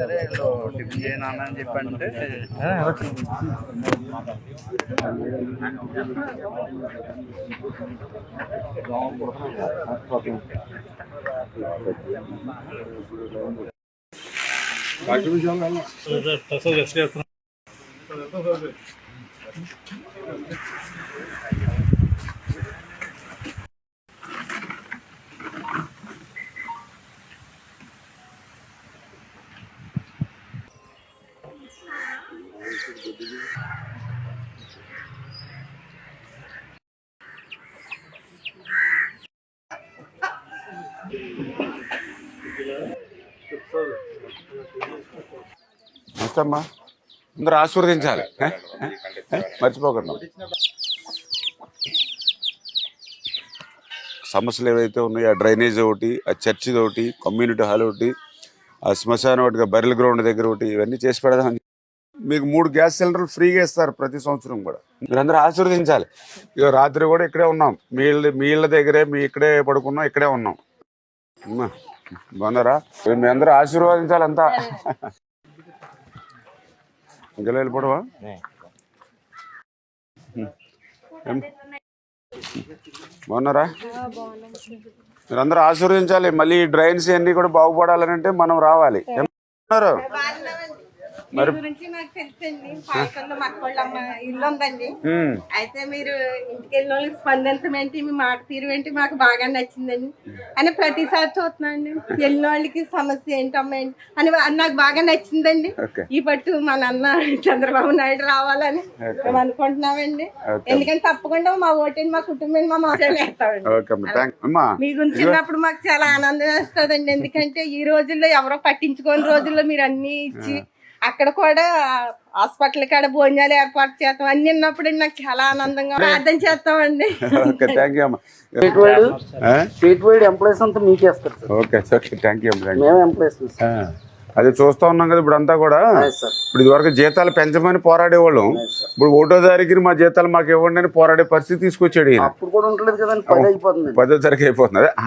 సరే వీళ్ళు టిఫిన్ చేయను అని చెప్పి అంటే నమస్తే అమ్మా అందరూ ఆశీర్వదించాలి? మర్చిపోకండి. సమస్యలు ఏవైతే ఉన్నాయో ఆ డ్రైనేజ్ ఒకటి ఆ చర్చి ఒకటి కమ్యూనిటీ హాల్ ఒకటి ఆ శ్మశానం ఒకటి బరిల గ్రౌండ్ దగ్గర ఒకటి ఇవన్నీ చేసి పెడదామని మీకు మూడు గ్యాస్ సిలిండర్లు ఫ్రీగా ఇస్తారు ప్రతి సంవత్సరం కూడా. మీరందరూ ఆశీర్వదించాలి. ఇక రాత్రి కూడా ఇక్కడే ఉన్నాం. మీ మీ ఇళ్ళ దగ్గరే మీ ఇక్కడే పడుకున్నాం ఇక్కడే ఉన్నాం. అమ్మా, బాగున్నారా? మీ అందరూ ఆశీర్వదించాలి అంతా ఇంకా వెళ్ళిపోవడమా? ఏం? బాగున్నారా? మీరందరూ ఆశీర్వదించాలి. మళ్ళీ డ్రైన్స్ అన్ని కూడా బాగుపడాలని అంటే మనం రావాలి. ఏమన్నారు మరి గురించి నాకు తెలుసండి. పాయకంలో మక్కళ్ళమ్మ ఇల్లు ఉందండి. అయితే మీరు ఇంటికి వెళ్ళిన వాళ్ళకి స్పందించడం ఏంటి మీ మాట తీరు ఏంటి మాకు బాగా నచ్చిందండి. అని ప్రతిసారి చూస్తున్నాండి వెళ్ళిన వాళ్ళకి సమస్య ఏంటమ్మా ఏంటి అని నాకు బాగా నచ్చిందండి. ఈ పట్టు మా నాన్న చంద్రబాబు నాయుడు రావాలని మేము అనుకుంటున్నామండి. ఎందుకంటే తప్పకుండా మా ఓటేని మా కుటుంబాన్ని మా మాట వేస్తామండి ఓకే అమ్మా. థ్యాంక్ అమ్మా మీ గురించి చిన్నప్పుడు మాకు చాలా ఆనందం వేస్తుందండి. ఎందుకంటే ఈ రోజుల్లో ఎవరో పట్టించుకోని రోజుల్లో మీరు అన్ని ఇచ్చి అక్కడ కూడా హాస్పిటల్ కాడ భోజనాలు ఏర్పాటు చేస్తాం. అన్ని ఉన్నప్పుడు నాకు చాలా ఆనందంగా ప్రార్థన చేస్తామండి. ఎంప్లాయీస్ అంతా మీకే ఓకే ఓకే థ్యాంక్ యూ మేము ఎంప్లాయీస్ అదే చూస్తా ఉన్నాం కదా ఇప్పుడు అంతా కూడా ఇప్పుడు ఇదివరకు జీతాలు పెంచమని పోరాడేవాళ్ళం. ఇప్పుడు ఒకటో తారీఖుని మా జీతాలు మాకు ఇవ్వండి అని పోరాడే పరిస్థితి తీసుకొచ్చాడు ఈయన. అప్పుడు కూడా ఉండలేదు కదండి పది తారీఖు అయిపోతుంది. అదే